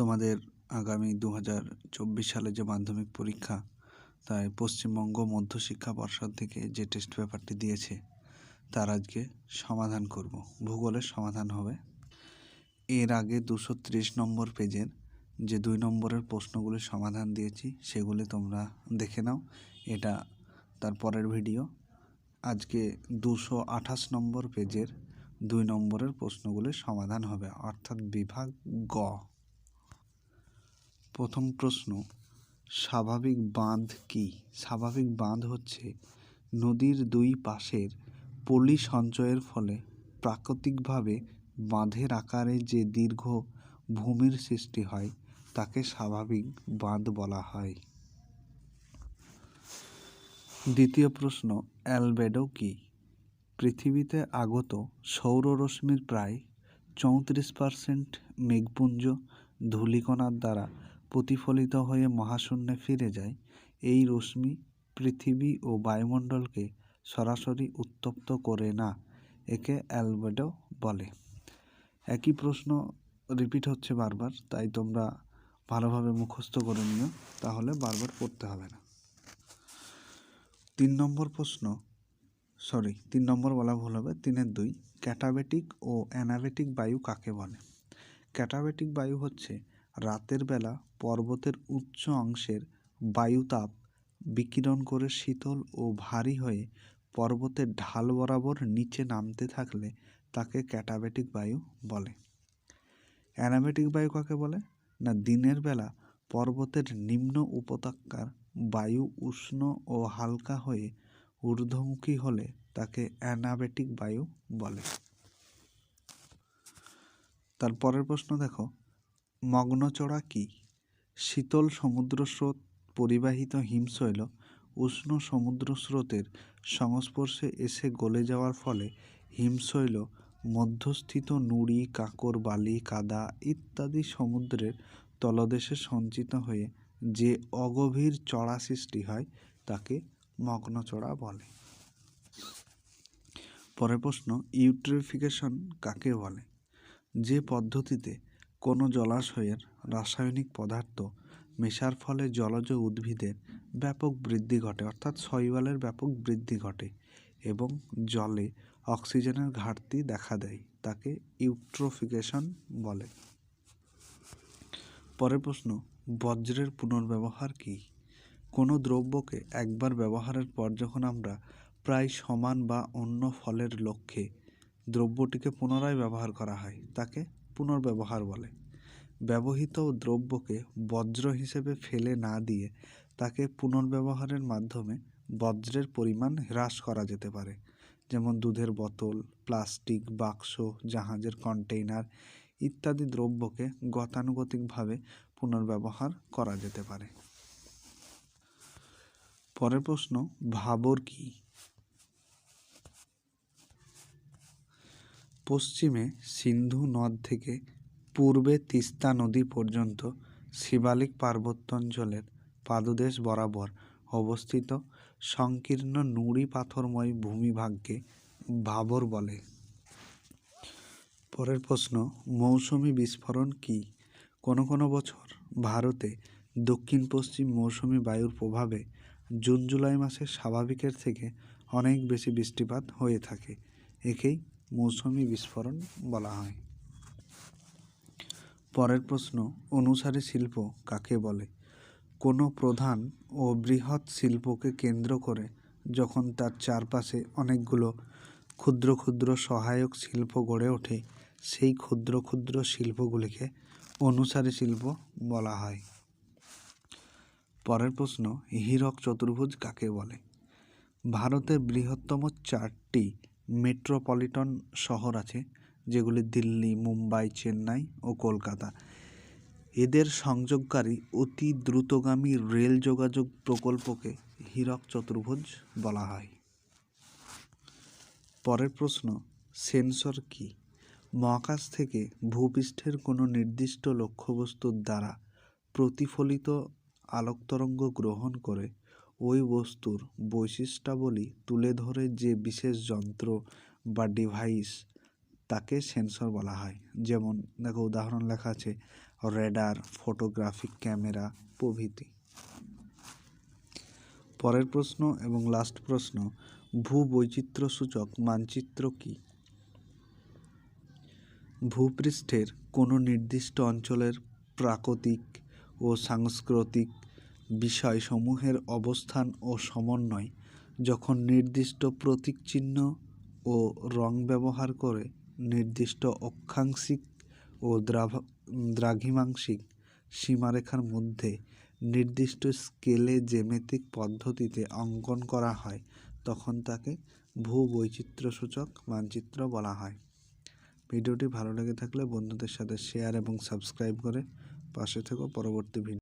তোমাদের আগামী দু হাজার চব্বিশ সালে যে মাধ্যমিক পরীক্ষা, তাই পশ্চিমবঙ্গ মধ্যশিক্ষা পর্ষদ থেকে যে টেস্ট পেপারটি দিয়েছে, তার আজকে সমাধান করব। ভূগোলের সমাধান হবে। এর আগে দুশো নম্বর পেজের যে দুই নম্বরের প্রশ্নগুলির সমাধান দিয়েছি, সেগুলি তোমরা দেখে নাও। এটা তার পরের ভিডিও। আজকে দুশো আঠাশ নম্বর পেজের দুই নম্বরের প্রশ্নগুলির সমাধান হবে, অর্থাৎ বিভাগ গ। প্রথম প্রশ্ন, স্বাভাবিক বাঁধ কি? স্বাভাবিক বাঁধ হচ্ছে নদীর দুই পাশের পলি সঞ্চয়ের ফলে প্রাকৃতিকভাবে বাঁধের আকারে যে দীর্ঘ ভূমির সৃষ্টি হয়, তাকে স্বাভাবিক বাঁধ বলা হয়। দ্বিতীয় প্রশ্ন, অ্যালবেডো কি? পৃথিবীতে আগত সৌররশ্মির প্রায় চৌত্রিশ পারসেন্ট মেঘপুঞ্জ ধূলিকণার দ্বারা প্রতিফলিত হয়ে মহাশূন্যে ফিরে যায়, এই রশ্মি পৃথিবী ও বায়ুমণ্ডলকে সরাসরি উত্তপ্ত করে না, একে অ্যালবেডো বলে। একই প্রশ্ন রিপিট হচ্ছে বারবার, তাই তোমরা ভালোভাবে মুখস্থ করে নিও, তাহলে বারবার পড়তে হবে না। তিন নম্বর প্রশ্ন, সরি, তিন নম্বর বলা ভুল হবে, তিনের দুই, ক্যাটাবেটিক ও অ্যানাবেটিক বায়ু কাকে বলে? ক্যাটাবেটিক বায়ু হচ্ছে রাতের বেলা পর্বতের উচ্চ অংশের বায়ুতাপ বিকিরণ করে শীতল ও ভারী হয়ে পর্বতের ঢাল বরাবর নিচে নামতে থাকলে তাকে ক্যাটাবেটিক বায়ু বলে। অ্যানাবেটিক বায়ু কাকে বলে? না, দিনের বেলা পর্বতের নিম্ন উপত্যকার বায়ু উষ্ণ ও হালকা হয়ে ঊর্ধ্বমুখী হলে তাকে অ্যানাবেটিক বায়ু বলে। তারপরের প্রশ্ন দেখো। মগ্নচড়া কি? শীতল সমুদ্র স্রোত পরিবাহিত হিমশৈল উষ্ণ সমুদ্র স্রোতের সংস্পর্শে এসে গলে যাওয়ার ফলে হিমশৈল, মধ্যস্থিত নুড়ি, কাঁকর, বালি, কাদা ইত্যাদি সমুদ্রের তলদেশে সঞ্চিত হয়ে যে অগভীর চড়া সৃষ্টি হয় তাকে মগ্নচড়া বলে। পরের প্রশ্ন, ইউট্রিফিকেশন কাকে বলে? যে পদ্ধতিতে কোনো জলাশয়ের রাসায়নিক পদার্থ মেশার ফলে জলজ উদ্ভিদের ব্যাপক বৃদ্ধি ঘটে, অর্থাৎ শৈবালের ব্যাপক বৃদ্ধি ঘটে এবং জলে অক্সিজেনের ঘাটতি দেখা দেয়, তাকে ইউট্রোফিকেশন বলে। পরের প্রশ্ন, বজ্রের পুনর্ব্যবহার কী? কোনো দ্রব্যকে একবার ব্যবহারের পর যখন আমরা প্রায় সমান বা অন্য ফলের লক্ষ্যে দ্রব্যটিকে পুনরায় ব্যবহার করা হয়, তাকে পুনর্ব্যবহার বলে। ব্যবহৃত দ্রব্যকে বজ্র হিসেবে ফেলে না দিয়ে তাকে পুনর্ব্যবহারের মাধ্যমে বজ্রের পরিমাণ হ্রাস করা যেতে পারে। যেমন দুধের বোতল, প্লাস্টিক, বাক্স, জাহাজের কন্টেইনার ইত্যাদি দ্রব্যকে গতানুগতিকভাবে পুনর্ব্যবহার করা যেতে পারে। পরের প্রশ্ন, ভাবর কি? পশ্চিমে সিন্ধু নদ থেকে পূর্বে তিস্তা নদী পর্যন্ত শিবালিক পার্বত্যাঞ্চলের পাদদেশ বরাবর অবস্থিত সংকীর্ণ নুড়ি পাথরময় ভূমিভাগকে ভাবর বলে। পরের প্রশ্ন, মৌসুমি বিস্ফোরণ কি? কোনো কোনো বছর ভারতে দক্ষিণ পশ্চিম মৌসুমি বায়ুর প্রভাবে জুন জুলাই মাসে স্বাভাবিকের থেকে অনেক বেশি বৃষ্টিপাত হয়ে থাকে। একেই মৌসুমি বিস্ফোরণ বলা হয়। পরের প্রশ্ন, অনুসারী শিল্প কাকে বলে? কোনো প্রধান ও বৃহৎ শিল্পকে কেন্দ্র করে যখন তার চারপাশে অনেকগুলো ক্ষুদ্র ক্ষুদ্র সহায়ক শিল্প গড়ে ওঠে, সেই ক্ষুদ্র ক্ষুদ্র শিল্পগুলিকে অনুসারী শিল্প বলা হয়। পরের প্রশ্ন, হীরক চতুর্ভুজ কাকে বলে? ভারতের বৃহত্তম চারটি মেট্রোপলিটন শহর আছে, যেগুলি দিল্লি, মুম্বাই, চেন্নাই ও কলকাতা। এদের সংযোগকারী অতি দ্রুতগামী রেল যোগাযোগ প্রকল্পকে হীরক চতুর্ভুজ বলা হয়। পরের প্রশ্ন, সেন্সর কি? মহাকাশ থেকে ভূপৃষ্ঠের কোনো নির্দিষ্ট লক্ষ্যবস্তুর দ্বারা প্রতিফলিত আলোকতরঙ্গ গ্রহণ করে ওই বস্তুর বৈশিষ্ট্যাবলী তুলে ধরে যে বিশেষ যন্ত্র বা ডিভাইস তাকে সেন্সর বলা হয়। যেমন, দেখো উদাহরণ লেখা আছে রেডার ফটোগ্রাফিক ক্যামেরা প্রভৃতি। পরের প্রশ্ন এবং লাস্ট প্রশ্ন, ভূবৈচিত্র্যসূচক মানচিত্র কি? ভূপৃষ্ঠের কোনো নির্দিষ্ট অঞ্চলের প্রাকৃতিক ও সাংস্কৃতিক বিষয়সমূহের অবস্থান ও সমন্বয় যখন নির্দিষ্ট প্রতীক চিহ্ন ও রং ব্যবহার করে নির্দিষ্ট অক্ষাংশিক ও দ্রাঘিমাংশিক সীমারেখার মধ্যে নির্দিষ্ট স্কেলে জ্যামিতিক পদ্ধতিতে অঙ্কন করা হয়, তখন তাকে ভূবৈচিত্র্যসূচক মানচিত্র বলা হয়। ভিডিওটি ভালো লেগে থাকলে বন্ধুদের সাথে শেয়ার এবং সাবস্ক্রাইব করে পাশে থেকো। পরবর্তী ভিডিও